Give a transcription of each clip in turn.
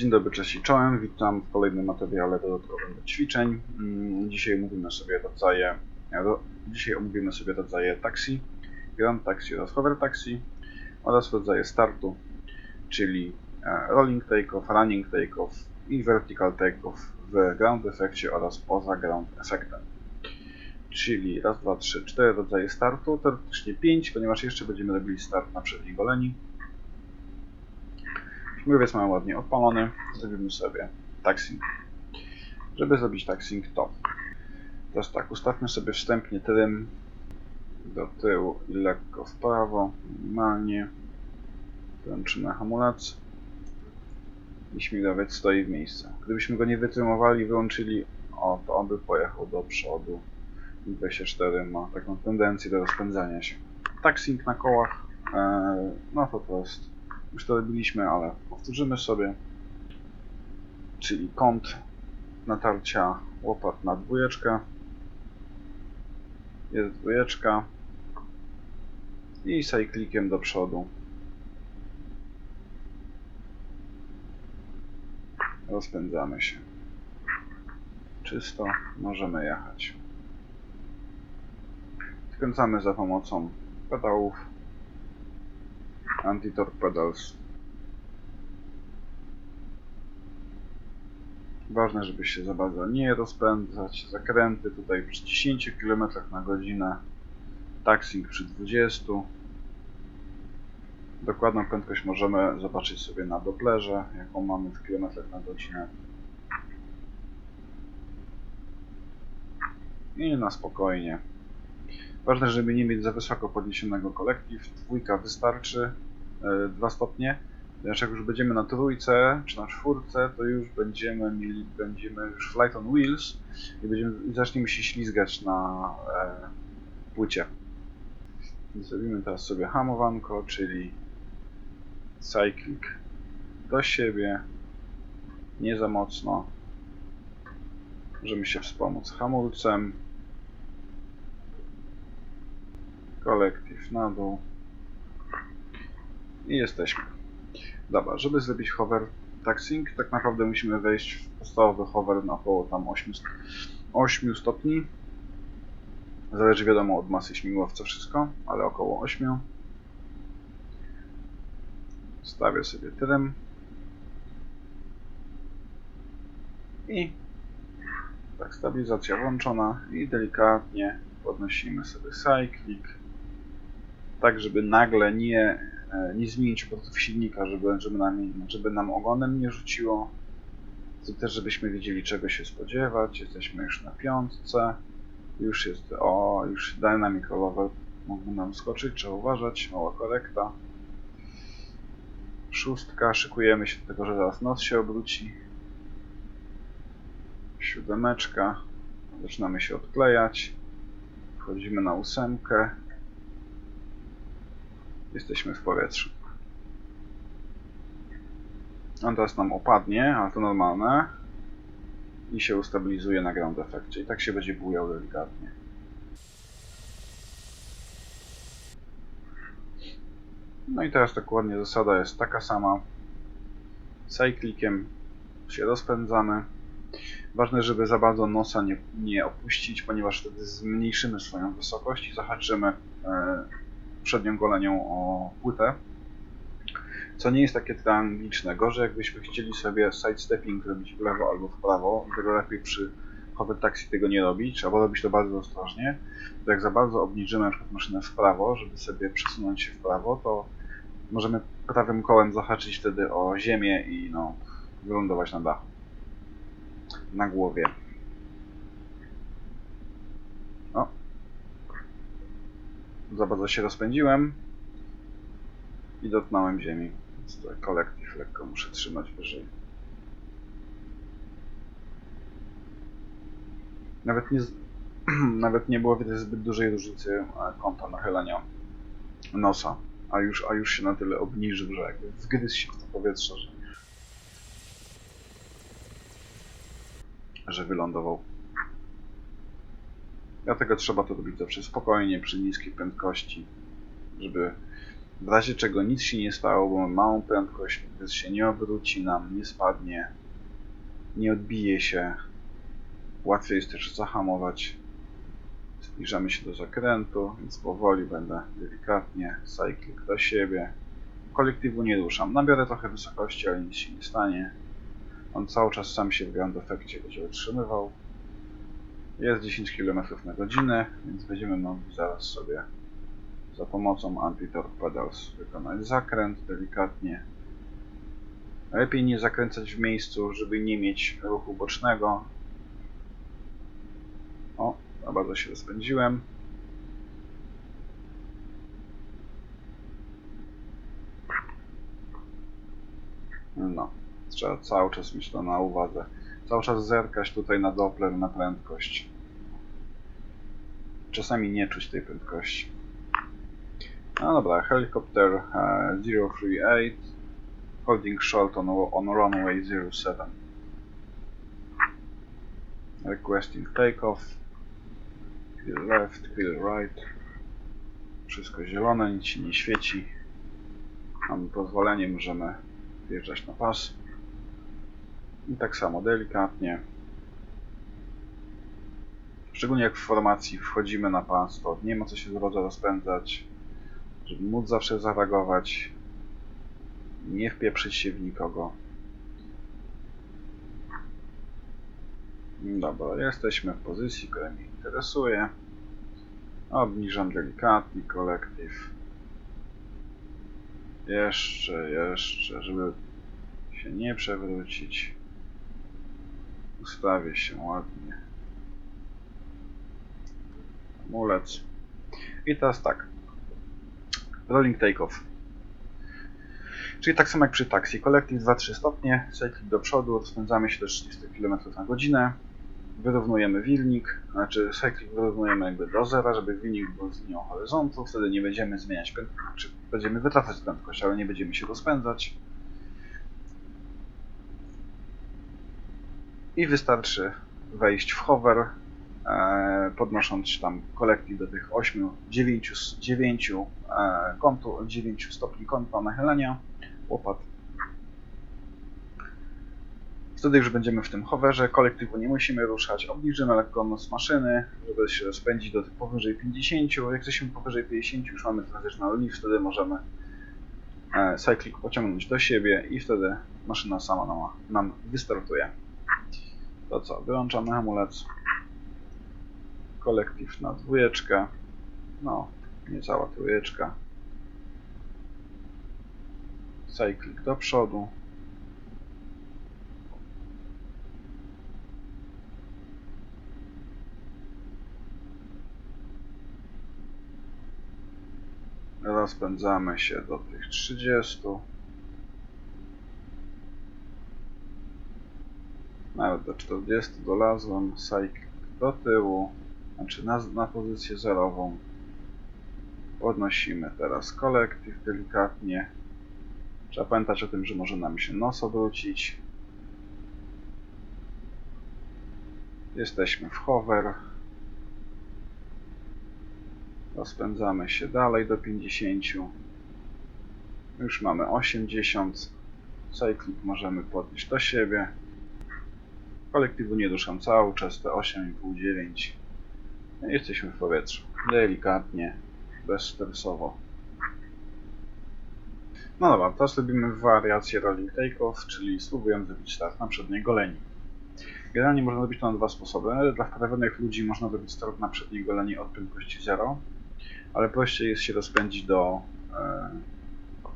Dzień dobry, cześć i czołem. Witam w kolejnym materiale dodatkowym do ćwiczeń. Mm, Dzisiaj omówimy sobie rodzaje, ro, dzisiaj omówimy sobie rodzaje taksi, Grand Taxi oraz Hover Taxi oraz rodzaje startu, czyli e, Rolling Takeoff, Running Takeoff i Vertical Takeoff w Ground Effectie oraz poza Ground Effectem. Czyli raz, dwa, trzy, cztery rodzaje startu, teoretycznie pięć, ponieważ jeszcze będziemy robili start na przedniej goleni. Śmigłowiec mamy ładnie odpalony. Zrobimy sobie taxing. Żeby zrobić taxing to teraz tak, ustawmy sobie wstępnie trym do tyłu i lekko w prawo, minimalnie. Włączymy hamulec i śmigłowiec stoi w miejscu. Gdybyśmy go nie wytrymowali, wyłączyli, o, to on by pojechał do przodu. I24 ma taką tendencję do rozpędzania się. Taxing na kołach, e, no to to jest już to robiliśmy, ale powtórzymy sobie. Czyli kąt natarcia łopat na dwójeczkę. Jest dwójeczka. I cyclikiem do przodu. Rozpędzamy się. Czysto, możemy jechać. Skręcamy za pomocą pedałów Anti-torque pedals. Ważne, żeby się za bardzo nie rozpędzać. Zakręty tutaj przy 10 km na godzinę. Taxing przy 20. Dokładną prędkość możemy zobaczyć sobie na Dopplerze, jaką mamy w kilometrach na godzinę. I na spokojnie. Ważne, żeby nie mieć za wysoko podniesionego kolektyw. Dwójka wystarczy. 2 stopnie. Ponieważ jak już będziemy na trójce czy na czwórce, to już będziemy mieli, będziemy już flight on wheels i będziemy, i zaczniemy się ślizgać na e, płycie. Zrobimy teraz sobie hamowanko, czyli cycling do siebie, nie za mocno. Możemy się wspomóc hamulcem. Kolektyw na dół. I jesteśmy. Dobra, żeby zrobić hover taxing, tak naprawdę musimy wejść w podstawowy hover na około tam 8, 8 stopni. Zależy wiadomo od masy śmigłowca wszystko, ale około 8. Stawię sobie trym. I tak, stabilizacja włączona i delikatnie podnosimy sobie cycling tak żeby nagle nie, nie zmienić obrotów silnika, żeby, żeby, nam, żeby nam ogonem nie rzuciło. To też żebyśmy wiedzieli czego się spodziewać. Jesteśmy już na piątce. Już jest, o, już dynamic rollover mógłby nam skoczyć, trzeba uważać, mała korekta. Szóstka, szykujemy się do tego, że zaraz noc się obróci. Siódemeczka, zaczynamy się odklejać. Wchodzimy na ósemkę. Jesteśmy w powietrzu. On teraz nam opadnie, ale to normalne. I się ustabilizuje na ground efekcie. I tak się będzie bujał delikatnie. No i teraz dokładnie zasada jest taka sama. Cyclikiem się rozpędzamy. Ważne, żeby za bardzo nosa nie, nie opuścić, ponieważ wtedy zmniejszymy swoją wysokość i zahaczymy e, przednią golenią o płytę. Co nie jest takie tragiczne. Gorzej jakbyśmy chcieli sobie sidestepping robić w lewo albo w prawo, tego lepiej przy hover taxi tego nie robić, trzeba robić to bardzo ostrożnie. To jak za bardzo obniżymy na przykład maszynę w prawo, żeby sobie przesunąć się w prawo, to możemy prawym kołem zahaczyć wtedy o ziemię i no, wylądować na dachu. Na głowie. O. Za bardzo się rozpędziłem i dotknąłem ziemi. Więc to kolektyw lekko muszę trzymać wyżej. Nawet nie, nawet nie było widać zbyt dużej różnicy e, kąta nachylenia nosa, a już, a już się na tyle obniżył, że jakby wgryzł się w to powietrze, że, że wylądował. Dlatego trzeba to robić zawsze spokojnie, przy niskiej prędkości, żeby W razie czego nic się nie stało, bo mamy małą prędkość, więc się nie obróci nam, nie spadnie, nie odbije się. Łatwiej jest też zahamować. Zbliżamy się do zakrętu, więc powoli będę delikatnie cycling do siebie. Kolektywu nie ruszam. Nabiorę trochę wysokości, ale nic się nie stanie. On cały czas sam się w ground efekcie będzie utrzymywał. Jest 10 km na godzinę, więc będziemy mogli zaraz sobie za pomocą anti-torque pedals wykonać zakręt delikatnie. Lepiej nie zakręcać w miejscu, żeby nie mieć ruchu bocznego. O, za bardzo się rozpędziłem. No, trzeba cały czas mieć to na uwadze. Cały czas zerkać tutaj na Doppler, na prędkość. Czasami nie czuć tej prędkości. No dobra, helikopter uh, 038 holding short on, on runway 07 requesting takeoff clear left, clear right wszystko zielone, nic się nie świeci mamy pozwolenie, możemy wjeżdżać na pas i tak samo delikatnie szczególnie jak w formacji wchodzimy na pas, to nie ma co się za rozpędzać żeby móc zawsze zareagować, nie wpieprzyć się w nikogo. Dobra, jesteśmy w pozycji, która mnie interesuje. Obniżam delikatnie kolektyw. Jeszcze, jeszcze, żeby się nie przewrócić. Ustawię się ładnie. Mulec. I teraz tak. Rolling takeoff. Czyli tak samo jak przy taksi. Kolektyw 2-3 stopnie, cycling do przodu, rozpędzamy się do 30 km na godzinę. Wyrównujemy wilnik, znaczy cycling wyrównujemy jakby do zera, żeby wilnik był z linią horyzontu. Wtedy nie będziemy zmieniać prędkości, czy będziemy wytracać prędkość, ale nie będziemy się rozpędzać. I wystarczy wejść w hover, e, podnosząc tam kolektyw do tych 8, 9, 9 e, kątu, 9 stopni kąta nachylenia, łopat. Wtedy już będziemy w tym hoverze, kolektywu nie musimy ruszać, obniżymy lekko nos maszyny, żeby się rozpędzić do powyżej 50. Jak jesteśmy powyżej 50, już mamy transitional lift, wtedy możemy e, cycling pociągnąć do siebie i wtedy maszyna sama nam, nam wystartuje. To co, wyłączamy hamulec kolektyw na dwójeczkę. No, nie cała trójeczka. Cycling do przodu. Rozpędzamy się do tych 30. Nawet do 40 dolazłem. Cycling do tyłu znaczy na, na pozycję zerową. Podnosimy teraz kolektyw delikatnie. Trzeba pamiętać o tym, że może nam się nos obrócić. Jesteśmy w hover. Rozpędzamy się dalej do 50. Już mamy 80. Cycling możemy podnieść do siebie. Kolektywu nie duszam cały czas, te 8,5-9. Jesteśmy w powietrzu. Delikatnie, bezstresowo. No dobra, teraz robimy wariację rolling takeoff, czyli spróbujemy zrobić start na przedniej goleni. Generalnie można robić to na dwa sposoby. Dla wprawionych ludzi można robić start na przedniej goleni od prędkości 0, ale prościej jest się rozpędzić do e,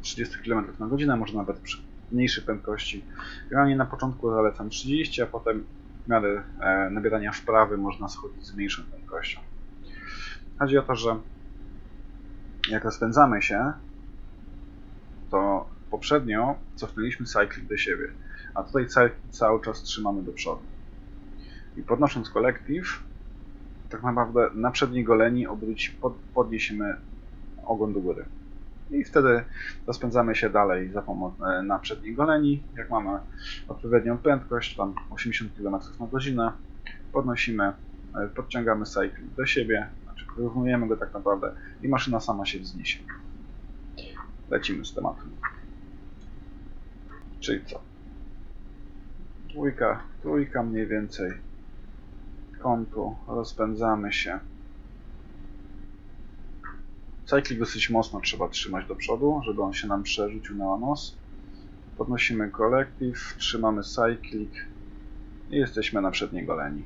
30 km na godzinę, może nawet przy mniejszej prędkości. Generalnie na początku zalecam 30, a potem w miarę e, nabierania wprawy można schodzić z mniejszą prędkością. Chodzi o to, że jak rozpędzamy się, to poprzednio cofnęliśmy cycling do siebie, a tutaj cały czas trzymamy do przodu. I podnosząc kolektyw, tak naprawdę na przedniej goleni obróci, pod, podniesiemy ogon do góry. I wtedy rozpędzamy się dalej za pomocą na przedniej goleni. Jak mamy odpowiednią prędkość, tam 80 km na godzinę, podnosimy, e, podciągamy cycling do siebie, znaczy wyrównujemy go tak naprawdę i maszyna sama się wzniesie. lecimy z tematem. Czyli co? Dwójka, trójka mniej więcej. Kątu, rozpędzamy się. Cycling dosyć mocno trzeba trzymać do przodu, żeby on się nam przerzucił na nos. Podnosimy kolektyw, trzymamy cycling i jesteśmy na przedniej goleni.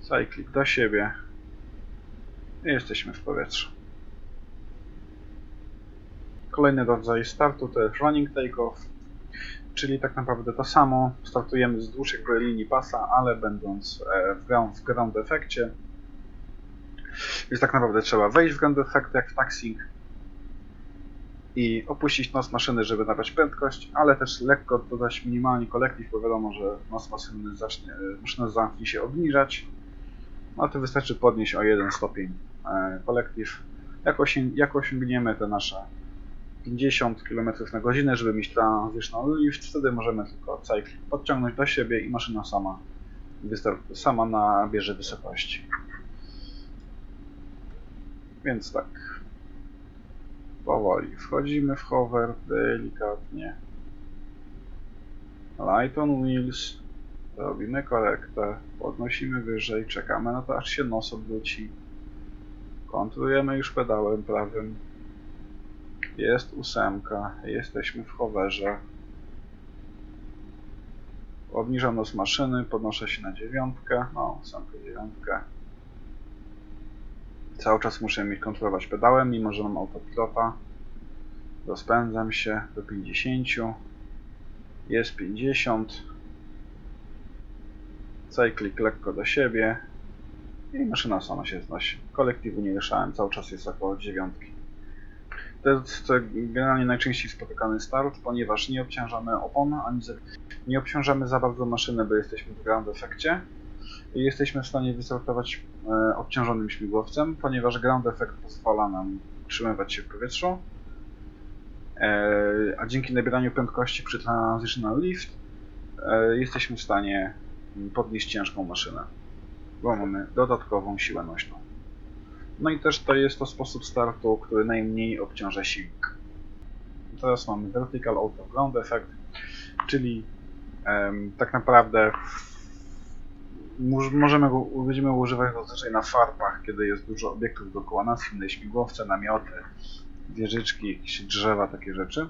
Cycling do siebie i jesteśmy w powietrzu. Kolejny rodzaj startu to jest running takeoff, czyli tak naprawdę to samo. Startujemy wzdłuż jakby linii pasa, ale będąc e, w ground, w ground efekcie. Więc tak naprawdę trzeba wejść w ground effect jak w taxing i opuścić nos maszyny, żeby nabrać prędkość, ale też lekko dodać minimalnie kolektyw, bo wiadomo, że nos maszyny zacznie, e, maszyna zacznie się obniżać. No to wystarczy podnieść o jeden stopień e, kolektyw. Jak, osią jak osiągniemy te nasze 50 km na godzinę, żeby mieć transitional lift, wtedy możemy tylko cycling podciągnąć do siebie i maszyna sama, sama nabierze wysokości. Więc tak. Powoli wchodzimy w hover, delikatnie. Light on wheels. Robimy korektę, podnosimy wyżej, czekamy na to aż się nos obróci. Kontrolujemy już pedałem prawym. Jest ósemka, jesteśmy w hoverze. Obniżam nos maszyny, podnoszę się na dziewiątkę, no ósemkę, dziewiątkę. Cały czas muszę mieć kontrolować pedałem, mimo że mam autopilota. Rozpędzam się do 50. Jest 50. Cyclik lekko do siebie. I maszyna sama się znosi. Kolektywu nie ruszałem, cały czas jest około dziewiątki. To jest generalnie najczęściej spotykany start, ponieważ nie obciążamy opon, ani za, nie obciążamy za bardzo maszyny, bo jesteśmy w ground efekcie. I jesteśmy w stanie wystartować e, obciążonym śmigłowcem, ponieważ ground effect pozwala nam utrzymywać się w powietrzu. E, a dzięki nabieraniu prędkości przy transitional lift e, jesteśmy w stanie podnieść ciężką maszynę, bo mamy dodatkową siłę nośną. No i też to jest to sposób startu, który najmniej obciąża silnik. Teraz mamy Vertical Auto Ground Effect, czyli em, tak naprawdę Moż- możemy go, będziemy używać go zazwyczaj na farpach, kiedy jest dużo obiektów dookoła nas, inne śmigłowce, namioty, wieżyczki, jakieś drzewa, takie rzeczy.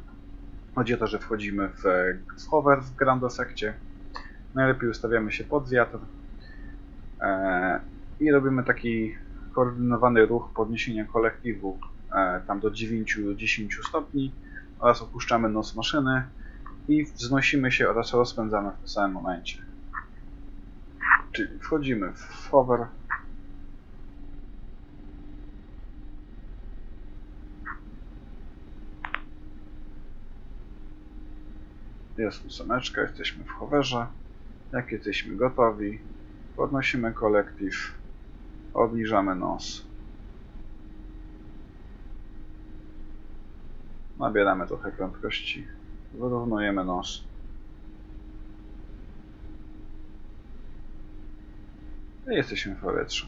Chodzi o to, że wchodzimy w, w hover w Grand Effectie. Najlepiej ustawiamy się pod wiatr e, i robimy taki koordynowany ruch podniesienia kolektywu e, tam do 9-10 stopni oraz opuszczamy nos maszyny i wznosimy się oraz rozpędzamy w tym samym momencie. Czyli wchodzimy w hover. Jest ósemeczka, jesteśmy w hoverze. Jak jesteśmy gotowi, podnosimy kolektyw, obniżamy nos. Nabieramy trochę prędkości, wyrównujemy nos. I jesteśmy w powietrzu.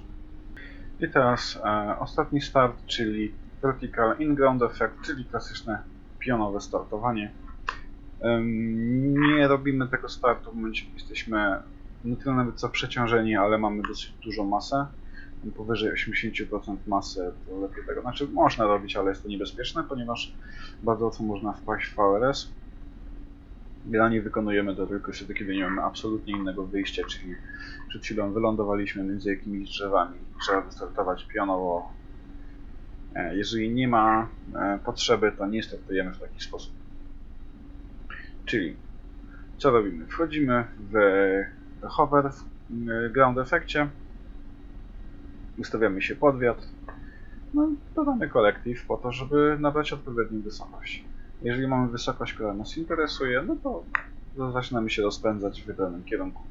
I teraz e, ostatni start, czyli Vertical In-Ground Effect, czyli klasyczne pionowe startowanie. Nie robimy tego startu w momencie, kiedy jesteśmy nie tyle nawet co przeciążeni, ale mamy dosyć dużą masę. Powyżej 80% masy to lepiej tego. Znaczy można robić, ale jest to niebezpieczne, ponieważ bardzo łatwo można wpaść w VRS. Generalnie wykonujemy to tylko wtedy, kiedy nie mamy absolutnie innego wyjścia, czyli przed chwilą wylądowaliśmy między jakimiś drzewami. Trzeba wystartować pionowo. E, Jeżeli nie ma e, potrzeby, to nie startujemy w taki sposób. Czyli co robimy? Wchodzimy w hover w ground efekcie. Ustawiamy się pod wiatr. No, dodamy kolektyw po to, żeby nabrać odpowiednią wysokość. Jeżeli mamy wysokość, która nas interesuje, no to zaczynamy się rozpędzać w wybranym kierunku.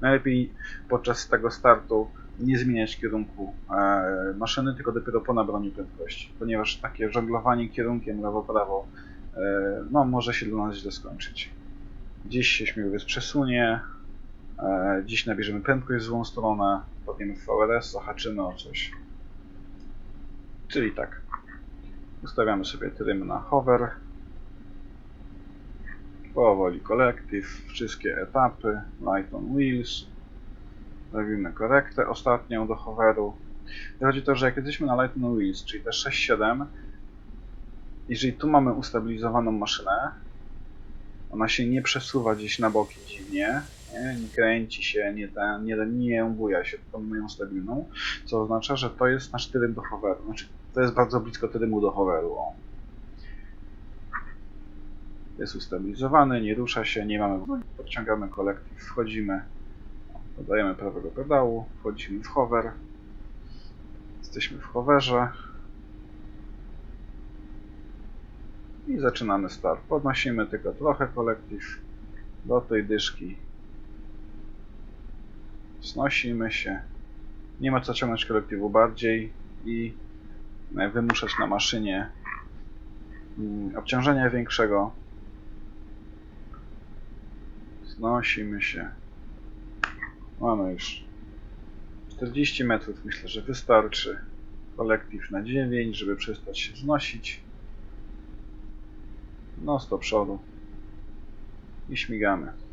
Najlepiej podczas tego startu nie zmieniać kierunku e, maszyny, tylko dopiero po nabraniu prędkości, ponieważ takie żonglowanie kierunkiem lewo-prawo e, no, może się dla nas źle skończyć. Gdzieś się śmigłowiec przesunie, e, gdzieś nabierzemy prędkość w złą stronę, w VLS, zahaczymy o coś. Czyli tak. Ustawiamy sobie trym na hover. Powoli collective, wszystkie etapy, light on wheels. Robimy korektę ostatnią do hoveru. Chodzi o to, że jak jesteśmy na light on wheels, czyli te 6-7, jeżeli tu mamy ustabilizowaną maszynę, ona się nie przesuwa gdzieś na boki dziwnie, nie, nie kręci się, nie, ten, nie, nie buja się, tylko mamy ją stabilną, co oznacza, że to jest nasz trym do hoveru. Znaczy, to jest bardzo blisko trymu do hoveru. Jest ustabilizowany, nie rusza się, nie mamy. Podciągamy kolektyw, wchodzimy, dodajemy prawego pedału, wchodzimy w hover. Jesteśmy w hoverze. I zaczynamy start. Podnosimy tylko trochę kolektyw do tej dyszki. Znosimy się. Nie ma co ciągnąć kolektywu bardziej i e, wymuszać na maszynie mm, obciążenia większego. Znosimy się. Mamy już 40 metrów. Myślę, że wystarczy. Kolektyw na 9, żeby przestać się znosić. No do przodu. I śmigamy.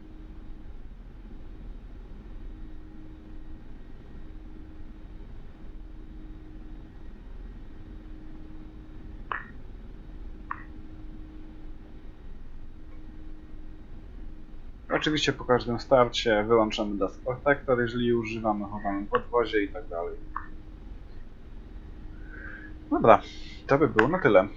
Oczywiście po każdym starcie wyłączamy Dust Protector, jeżeli używamy, chowamy podwozie i tak dalej. Dobra, to by było na tyle.